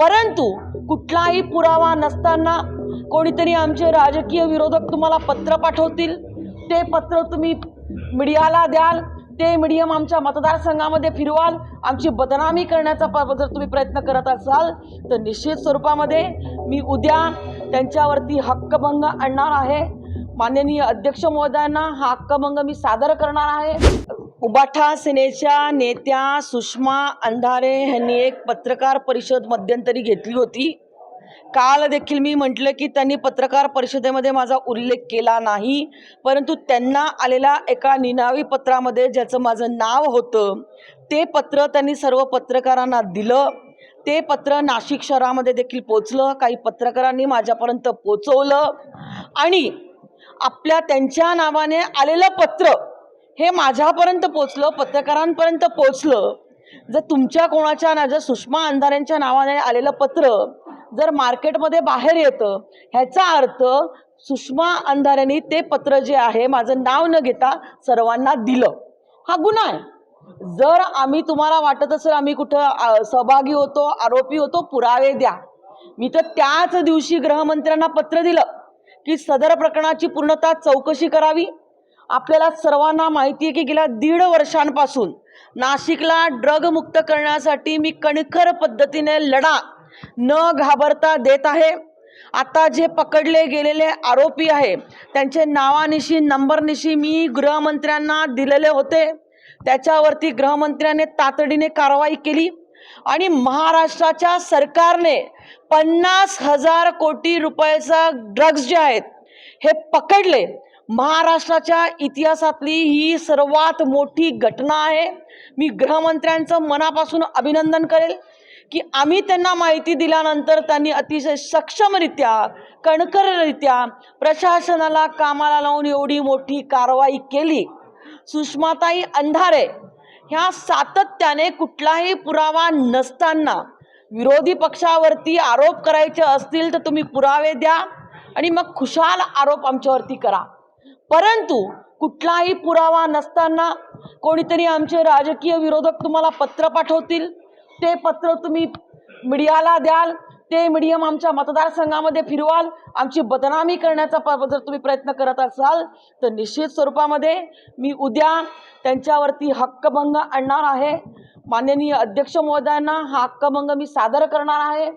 परंतु कुठलाही पुरावा नसताना कोणीतरी आमचे राजकीय विरोधक तुम्हाला पत्र पाठवतील. ते पत्र तुम्ही मीडियाला द्याल. ते मीडियम आमच्या मतदारसंघामध्ये फिरवाल. आमची बदनामी करण्याचा प- जर तुम्ही प्रयत्न करत असाल तर निश्चित स्वरूपामध्ये मी उद्या त्यांच्यावरती हक्कभंग आणणार आहे. माननीय अध्यक्ष महोदयांना हा हक्कभंग मी सादर करणार आहे. उबाठा सेनेच्या नेत्या सुषमा अंधारे यांनी एक पत्रकार परिषद मध्यंतरी घेतली होती. काल देखील मी म्हटलं की त्यांनी पत्रकार परिषदेमध्ये माझा उल्लेख केला नाही परंतु त्यांना आलेल्या एका निनावी पत्रामध्ये ज्याचं माझं नाव होतं ते पत्र त्यांनी सर्व पत्रकारांना दिलं. ते पत्र नाशिक शहरामध्ये देखील पोचलं काही पत्रकारांनी माझ्यापर्यंत पोचवलं आणि आपल्या त्यांच्या नावाने आलेलं पत्र हे माझ्यापर्यंत पोचलं पत्रकारांपर्यंत पोचलं. जर तुमच्या कोणाच्या ना जर सुषमा अंधारेंच्या नावाने आलेलं पत्र जर मार्केटमध्ये बाहेर येतं ह्याचा अर्थ सुषमा अंधारेंनी ते पत्र जे आहे माझं नाव न घेता सर्वांना दिलं. हा गुन्हा आहे. जर आम्ही तुम्हाला वाटत असेल आम्ही कुठं सहभागी होतो आरोपी होतो पुरावे द्या. मी तर त्याच दिवशी गृहमंत्र्यांना पत्र दिलं की सदर प्रकरणाची पूर्णतः चौकशी करावी. आपल्याला सर्वांना माहिती आहे की गेल्या दीड वर्षांपासून नाशिकला ड्रग मुक्त करण्यासाठी मी कणखर पद्धतीने लढा न घाबरता देत आहे. आता जे पकडले गेलेले आरोपी आहे त्यांचे नावानिशी नंबरनिशी मी गृहमंत्र्यांना दिलेले होते. त्याच्यावरती गृहमंत्र्याने तातडीने कारवाई केली आणि महाराष्ट्राच्या सरकारने पन्नास हजार कोटी रुपयाचा ड्रग्ज जे आहेत हे पकडले. महाराष्ट्राच्या इतिहासातली ही सर्वात मोठी घटना आहे. मी गृहमंत्र्यांचं मनापासून अभिनंदन करेल की आम्ही त्यांना माहिती दिल्यानंतर त्यांनी अतिशय सक्षमरित्या कणखररित्या प्रशासनाला कामाला लावून एवढी मोठी कारवाई केली. सुषमाताई अंधारे ह्या सातत्याने कुठलाही पुरावा नसताना विरोधी पक्षावरती आरोप करायचे असतील तर तुम्ही पुरावे द्या आणि मग खुशाल आरोप आमच्यावरती करा. परंतु कुठलाही पुरावा नसताना कोणीतरी आमचे राजकीय विरोधक तुम्हाला पत्र पाठवतील. ते पत्र तुम्ही मीडियाला द्याल. ते मीडियम आमच्या मतदारसंघामध्ये फिरवाल. आमची बदनामी करण्याचा प- जर तुम्ही प्रयत्न करत असाल तर निश्चित स्वरूपामध्ये मी उद्या त्यांच्यावरती हक्कभंग आणणार आहे. माननीय अध्यक्ष महोदयांना हा हक्कभंग मी सादर करणार आहे.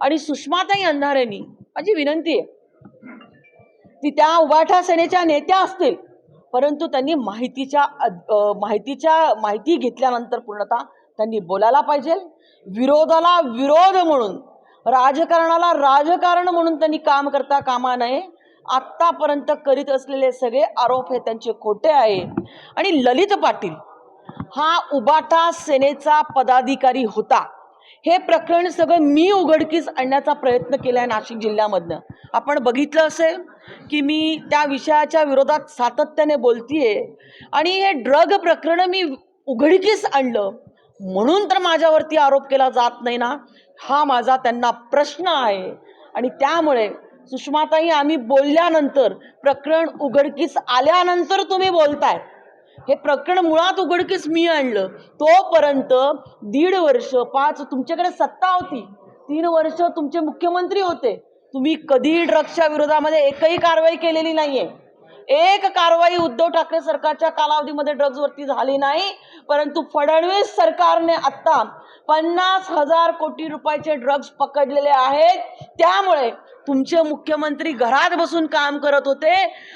आणि सुषमाताई अंधारेंनी माझी विनंती आहे ती त्या उभाठा सेनेच्या नेत्या असतील. परंतु त्यांनी माहितीच्या माहितीच्या माहिती घेतल्यानंतर पूर्णतः त्यांनी बोलायला पाहिजे. विरोधाला विरोध म्हणून राजकारणाला राजकारण म्हणून त्यांनी काम करता कामा नये. आत्तापर्यंत करीत असलेले सगळे आरोप हे त्यांचे खोटे आहे. आणि ललित पाटील हा उबाटा सेनेचा पदाधिकारी होता. हे प्रकरण सगळं मी उघडकीस आणण्याचा प्रयत्न केला आहे नाशिक जिल्ह्यामधनं. आपण बघितलं असेल की मी त्या विषयाच्या विरोधात सातत्याने बोलतीये आणि हे ड्रग प्रकरण मी उघडकीस आणलं. म्हणून तर माझ्यावरती आरोप केला जात नाही ना. हा माझा त्यांना प्रश्न आहे. आणि त्यामुळे सुषमाताई आम्ही बोलल्यानंतर प्रकरण उघडकीस आल्यानंतर तुम्ही बोलताय हे प्रकरण मुळात उघडकीस मी आणलं. तोपर्यंत दीड वर्ष पाच तुमच्याकडे सत्ता होती. तीन वर्ष तुमचे मुख्यमंत्री होते. तुम्ही कधी ड्रग्सच्या विरोधामध्ये एकही कारवाई केलेली नाहीये. एक कारवाई उद्धव ठाकरे सरकारच्या कालावधीमध्ये ड्रग्जवरती झाली नाही परंतु फडणवीस सरकारने आत्ता पन्नास हजार कोटी रुपयाचे ड्रग्ज पकडलेले आहेत. त्यामुळे तुमचे मुख्यमंत्री घरात बसून काम करत होते.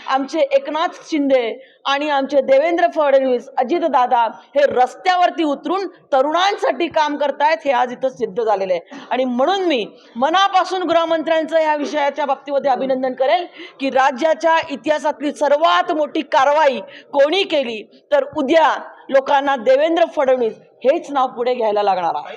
आमचे एकनाथ शिंदे आणि आमचे देवेंद्र फडणवीस अजितदादा हे रस्त्यावरती उतरून तरुणांसाठी काम करतायत हे आज इथं सिद्ध झालेलं आहे. आणि म्हणून मी मनापासून गृहमंत्र्यांचं ह्या विषयाच्या बाबतीमध्ये अभिनंदन करेल की राज्याच्या इतिहासातली सर्वात मोठी कारवाई कोणी केली तर उद्या लोकांना देवेंद्र फडणवीस हेच नाव पुढे घ्यायला लागणार आहे.